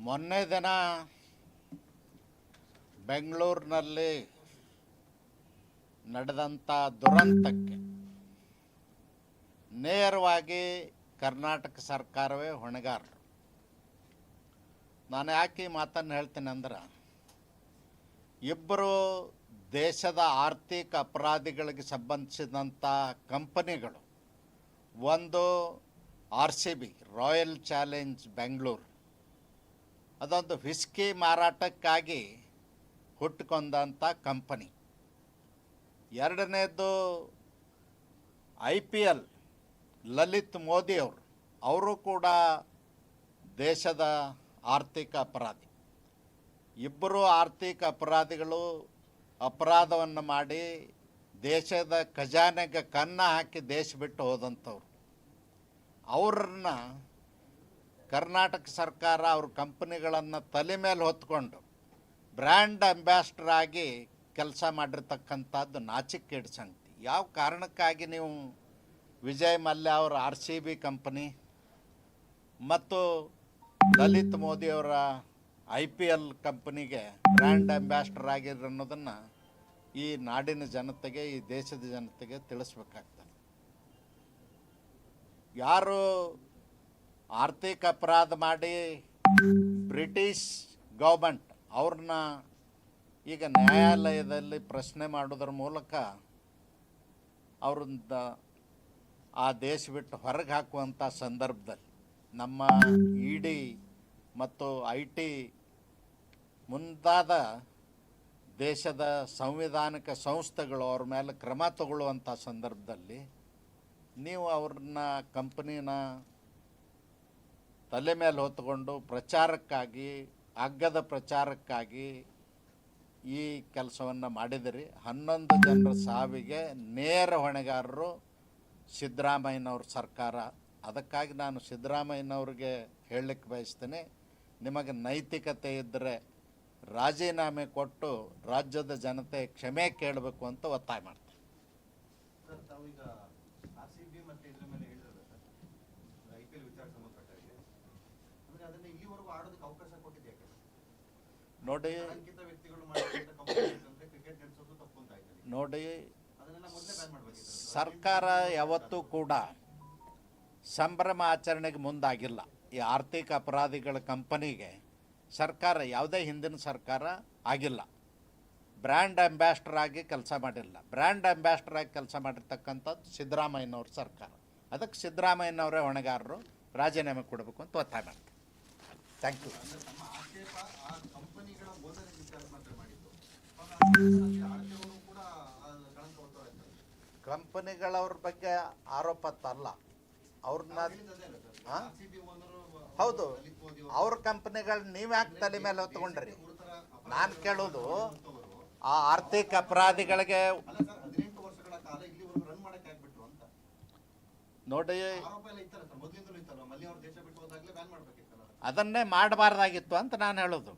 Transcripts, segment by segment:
ಮೊನ್ನೆ ದಿನ ಬೆಂಗಳೂರಿನಲ್ಲಿ ನಡೆದಂಥ ದುರಂತಕ್ಕೆ ನೇರವಾಗಿ ಕರ್ನಾಟಕ ಸರ್ಕಾರವೇ ಹೊಣೆಗಾರರು. ನಾನು ಯಾಕೆ ಈ ಮಾತನ್ನು ಹೇಳ್ತೀನಿ ಅಂದ್ರೆ, ಇಬ್ಬರು ದೇಶದ ಆರ್ಥಿಕ ಅಪರಾಧಿಗಳಿಗೆ ಸಂಬಂಧಿಸಿದಂಥ ಕಂಪನಿಗಳು, ಒಂದು R C B Royal Challenge Bengaluru ಅದೊಂದು ವಿಸ್ಕಿ ಮಾರಾಟಕ್ಕಾಗಿ ಹುಟ್ಟುಕೊಂಡಂಥ ಕಂಪನಿ. ಎರಡನೇದು I P L, Lalit Modi ಅವರು. ಅವರು ಕೂಡ ದೇಶದ ಆರ್ಥಿಕ ಅಪರಾಧಿ. ಇಬ್ಬರು ಆರ್ಥಿಕ ಅಪರಾಧಿಗಳು ಅಪರಾಧವನ್ನು ಮಾಡಿ ದೇಶದ ಖಜಾನೆಗೆ ಕನ್ನ ಹಾಕಿ ದೇಶ ಬಿಟ್ಟು ಹೋದಂಥವ್ರು. ಅವ್ರನ್ನ ಕರ್ನಾಟಕ ಸರ್ಕಾರ ಅವ್ರ ಕಂಪನಿಗಳನ್ನು ತಲೆ ಮೇಲೆ ಹೊತ್ಕೊಂಡು ಬ್ರ್ಯಾಂಡ್ ಅಂಬ್ಯಾಸ್ಡರ್ ಆಗಿ ಕೆಲಸ ಮಾಡಿರ್ತಕ್ಕಂಥದ್ದು ನಾಚಿಕೆಡ್ ಸಂಗತಿ. ಯಾವ ಕಾರಣಕ್ಕಾಗಿ ನೀವು ವಿಜಯ್ ಮಲ್ಯ ಅವರ ಆರ್ ಸಿ ಬಿ ಕಂಪನಿ ಮತ್ತು ಲಲಿತ್ ಮೋದಿಯವರ ಐ ಪಿ ಎಲ್ ಕಂಪನಿಗೆ ಬ್ರ್ಯಾಂಡ್ ಅಂಬ್ಯಾಸ್ಡರ್ ಆಗಿರೋ ಅನ್ನೋದನ್ನು ಈ ನಾಡಿನ ಜನತೆಗೆ, ಈ ದೇಶದ ಜನತೆಗೆ ತಿಳಿಸ್ಬೇಕಾಗ್ತದೆ. ಯಾರು ಆರ್ಥಿಕ ಅಪರಾಧ ಮಾಡಿ ಬ್ರಿಟಿಷ್ ಗೌರ್ಮೆಂಟ್ ಅವ್ರನ್ನ ಈಗ ನ್ಯಾಯಾಲಯದಲ್ಲಿ ಪ್ರಶ್ನೆ ಮಾಡೋದ್ರ ಮೂಲಕ ಅವ್ರಿಂದ ಆ ದೇಶ ಬಿಟ್ಟು ಹೊರಗೆ ಹಾಕುವಂಥ ಸಂದರ್ಭದಲ್ಲಿ ನಮ್ಮ ಇ ಡಿ ಮತ್ತು ಐ ಟಿ ಮುಂತಾದ ದೇಶದ ಸಂವಿಧಾನಿಕ ಸಂಸ್ಥೆಗಳು ಅವ್ರ ಮೇಲೆ ಕ್ರಮ ತಗೊಳ್ಳುವಂಥ ಸಂದರ್ಭದಲ್ಲಿ ನೀವು ಅವ್ರನ್ನ ಕಂಪ್ನಿನ ತಲೆ ಮೇಲೆ ಹೊತ್ತುಕೊಂಡು ಪ್ರಚಾರಕ್ಕಾಗಿ ಅಗ್ಗದ ಪ್ರಚಾರಕ್ಕಾಗಿ ಈ ಕೆಲಸವನ್ನು ಮಾಡಿದಿರಿ. ಹನ್ನೊಂದು ಜನರ ಸಾವಿಗೆ ನೇರ ಹೊಣೆಗಾರರು ಸಿದ್ದರಾಮಯ್ಯನವ್ರ ಸರ್ಕಾರ. ಅದಕ್ಕಾಗಿ ನಾನು ಸಿದ್ದರಾಮಯ್ಯನವ್ರಿಗೆ ಹೇಳಲಿಕ್ಕೆ ಬಯಸ್ತೀನಿ, ನಿಮಗೆ ನೈತಿಕತೆ ಇದ್ದರೆ ರಾಜೀನಾಮೆ ಕೊಟ್ಟು ರಾಜ್ಯದ ಜನತೆ ಕ್ಷಮೆ ಕೇಳಬೇಕು ಅಂತ ಒತ್ತಾಯ ಮಾಡ್ತೀನಿ. ನೋಡಿ ನೋಡಿ ಸರ್ಕಾರ ಯಾವತ್ತೂ ಕೂಡ ಸಂಭ್ರಮ ಆಚರಣೆಗೆ ಮುಂದಾಗಿಲ್ಲ. ಈ ಆರ್ಥಿಕ ಅಪರಾಧಿಗಳ ಕಂಪನಿಗೆ ಸರ್ಕಾರ ಯಾವುದೇ ಹಿಂದಿನ ಸರ್ಕಾರ ಆಗಿಲ್ಲ. ಬ್ರ್ಯಾಂಡ್ ಅಂಬ್ಯಾಸ್ಡರ್ ಆಗಿ ಕೆಲಸ ಮಾಡಿಲ್ಲ. ಬ್ರ್ಯಾಂಡ್ ಅಂಬ್ಯಾಸ್ಡರ್ ಆಗಿ ಕೆಲಸ ಮಾಡಿರ್ತಕ್ಕಂಥದ್ದು ಸಿದ್ದರಾಮಯ್ಯನವ್ರ ಸರ್ಕಾರ. ಅದಕ್ಕೆ ಸಿದ್ದರಾಮಯ್ಯನವರೇ ಹೊಣೆಗಾರರು. ರಾಜೀನಾಮೆ ಕೊಡಬೇಕು ಅಂತ ಒತ್ತಾಯ ಮಾಡ್ತೀನಿ. ಥ್ಯಾಂಕ್ ಯು ಕಂಪನಿಗಳವ್ರ ಬಗ್ಗೆ ಆರೋಪ ತಲ್ಲ ಅವ್ರನ್ನ ಹೌದು. ಅವ್ರ ಕಂಪನಿಗಳು ನೀವು ಯಾಕೆ ತಲೆ ಮೇಲೆ ಹೊತ್ಕೊಂಡ್ರಿ ನಾನು ಕೇಳೋದು, ಆ ಆರ್ಥಿಕ ಅಪರಾಧಿಗಳಿಗೆ ಮಾಡ್ಬೇಕಿತ್ತಲ್ಲ ಅದನ್ನೇ ಮಾಡಬಾರ್ದಾಗಿತ್ತು ಅಂತ ನಾನು ಹೇಳೋದು.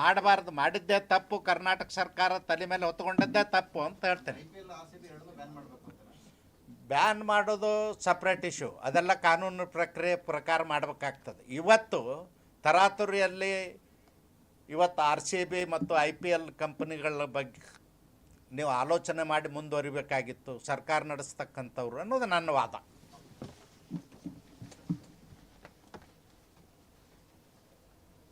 ಮಾಡಬಾರ್ದು ಮಾಡಿದ್ದೇ ತಪ್ಪು ಕರ್ನಾಟಕ ಸರ್ಕಾರ ತಲೆ ಮೇಲೆ ಹೊತ್ಕೊಂಡದ್ದೇ ತಪ್ಪು ಅಂತ ಹೇಳ್ತೇನೆ. ಬ್ಯಾನ್ ಮಾಡೋದು ಸಪ್ರೇಟ್ ಇಶ್ಯೂ ಅದೆಲ್ಲ ಕಾನೂನು ಪ್ರಕ್ರಿಯೆ ಪ್ರಕಾರ ಮಾಡಬೇಕಾಗ್ತದೆ. ಇವತ್ತು ತರಾತುರಿಯಲ್ಲಿ ಇವತ್ತು ಆರ್ ಸಿ ಬಿ ಮತ್ತು ಐ ಪಿ ಎಲ್ ಕಂಪನಿಗಳ ಬಗ್ಗೆ ನೀವು ಆಲೋಚನೆ ಮಾಡಿ ಮುಂದುವರಿಬೇಕಾಗಿತ್ತು ಸರ್ಕಾರ ನಡೆಸ್ತಕ್ಕಂಥವ್ರು ಅನ್ನೋದು ನನ್ನ ವಾದ.